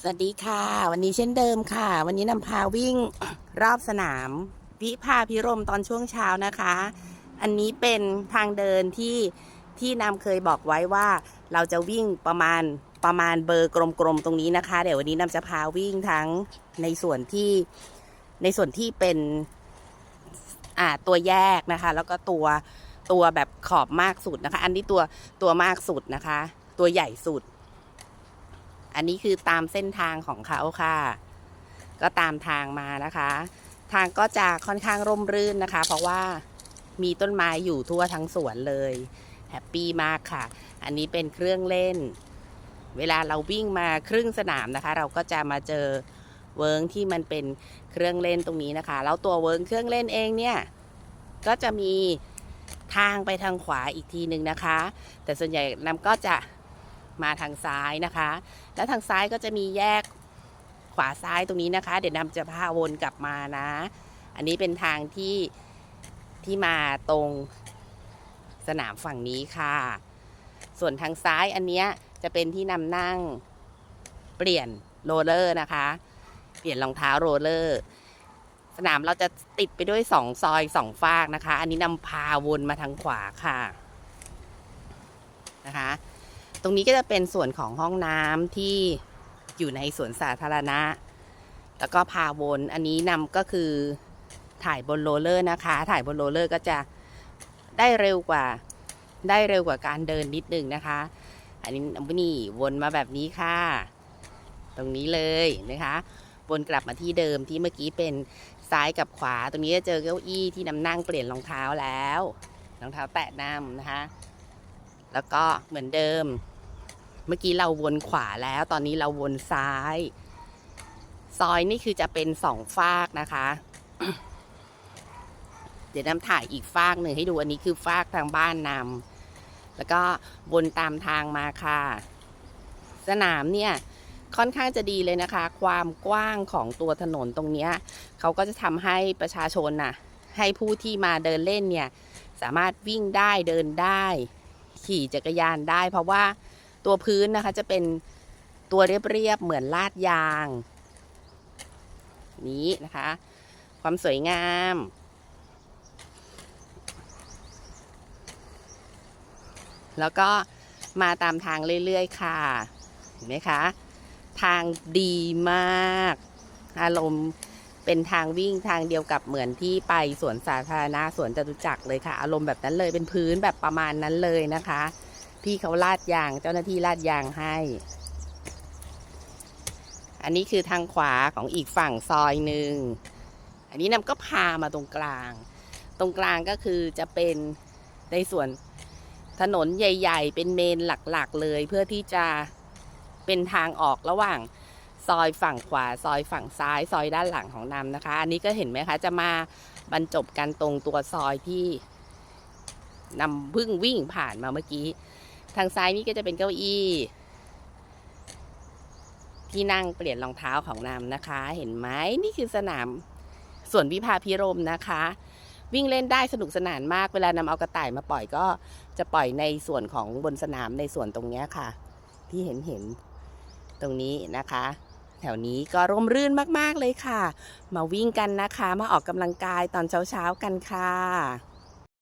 สวัสดีค่ะ วันนี้เช่นเดิมค่ะ วันนี้นำพาวิ่งรอบสนาม วิภาพิรมตอนช่วงเช้านะคะ อันนี้เป็นทางเดินที่ที่นำเคยบอกไว้ว่า เราจะวิ่งประมาณประมาณเบอร์กลมๆตรงนี้นะคะ เดี๋ยววันนี้นำจะพาวิ่งทั้งในส่วนที่ในส่วนที่เป็นอ่าตัวแยกนะคะ แล้วก็ตัวตัวแบบขอบมากสุดนะคะ อันนี้ตัวตัวมากสุดนะคะ ตัวใหญ่สุด อันนี้คือตามเส้นทางของเขาค่ะ ก็ตามทางมานะคะ ทางก็จะค่อนข้างร่มรื่นนะคะ เพราะว่ามีต้นไม้อยู่ทั่วทั้งสวนเลยแฮปปี้มากค่ะ อันนี้เป็นเครื่องเล่น เวลาเราวิ่งมาครึ่งสนามนะคะ เราก็จะมาเจอเวิร์งที่มันเป็นเครื่องเล่นตรงนี้นะคะ แล้วตัวเวิร์งเครื่องเล่นเองเนี่ย ก็จะมีทางไปทางขวาอีกทีหนึ่งนะคะ แต่ส่วนใหญ่น้ำก็จะ มาทางซ้ายนะคะ แล้วทางซ้ายก็จะมีแยกขวาซ้ายตรงนี้นะคะ เดี๋ยวนำจะพาวนกลับมานะ อันนี้เป็นทางที่ที่มาตรงสนามฝั่งนี้ค่ะ ส่วนทางซ้ายอันเนี้ยจะเป็นที่นำนั่งเปลี่ยนโรลเลอร์นะคะ เปลี่ยนรองเท้าโรลเลอร์ สนามเราจะติดไปด้วยสองซอยสองฟากนะคะ อันนี้นำพาวนมาทางขวาค่ะนะคะ รงนี้ก็จะเป็นส่วนของห้องน้ำที่อยู่ในสวนสาธารณะ แล้วก็พาวนอันนี้นำก็คือถ่ายบนโรลเลอร์นะคะ ถ่ายบนโรลเลอร์ก็จะได้เร็วกว่า ได้เร็วกว่าการเดินนิดนึงนะคะ อันนี้นี่วนมาแบบนี้ค่ะ ตรงนี้เลยนะคะ วนกลับมาที่เดิมที่เมื่อกี้เป็นซ้ายกับขวา ตรงนี้จะเจอเก้าอี้ที่นำนั่งเปลี่ยนรองเท้าแล้ว รองเท้าแตะนำนะคะ แล้วก็เหมือนเดิม เมื่อกี้เราวนขวาแล้ว ตอนนี้เราวนซ้าย ซอยนี่คือจะเป็นสองฟากนะคะ เดี๋ยวน้ำถ่ายอีกฟากหนึ่งให้ดูอันนี้คือฟากทางบ้านนำแล้วก็วนตามทางมาค่ะ สนามเนี่ยค่อนข้างจะดีเลยนะคะ ความกว้างของตัวถนนตรงนี้เขาก็จะทำให้ประชาชนน่ะ ให้ผู้ที่มาเดินเล่นเนี่ย สามารถวิ่งได้เดินได้ ขี่จักรยานได้ เพราะว่า ตัวพื้นนะคะจะเป็นตัวเรียบๆเหมือนลาดยาง นี้นะคะ ความสวยงาม แล้วก็มาตามทางเรื่อยๆ ค่ะเห็นไหมคะ ทางดีมาก อารมณ์เป็นทางวิ่งทางเดียวกับเหมือนที่ไปสวนสาธารณะสวนจตุจักรเลยค่ะ อารมณ์แบบนั้นเลยเป็นพื้นแบบประมาณนั้นเลยนะคะ พี่เขาลาดยาง เจ้าหน้าที่ลาดยางให้ อันนี้คือทางขวาของอีกฝั่งซอยหนึ่ง อันนี้นำก็พามาตรงกลาง ตรงกลางก็คือจะเป็นในส่วนถนนใหญ่ ๆ เป็นเมนหลักๆ เลยเพื่อที่จะเป็นทางออกระหว่างซอยฝั่งขวา ซอยฝั่งซ้าย ซอยด้านหลังของนำนะคะ อันนี้ก็เห็นไหมคะ จะมาบรรจบกันตรงตัวซอยที่นำพึ่งวิ่งผ่านมาเมื่อกี้ ทางซ้ายนี่ก็จะเป็นเก้าอี้ ที่นั่งเปลี่ยนรองเท้าของนำนะคะ เห็นไหมนี่คือสนามสวนวิภาพิรมนะคะ วิ่งเล่นได้สนุกสนานมากเวลานำเอากระต่ายมาปล่อยก็จะปล่อยในส่วนของบนสนามในส่วนตรงนี้ค่ะ ที่เห็นเห็นตรงนี้นะคะ แถวนี้ก็ร่มรื่นมาก ๆ เลยค่ะ มาวิ่งกันนะคะ มาออกกำลังกายตอนเช้า ๆ กันค่ะ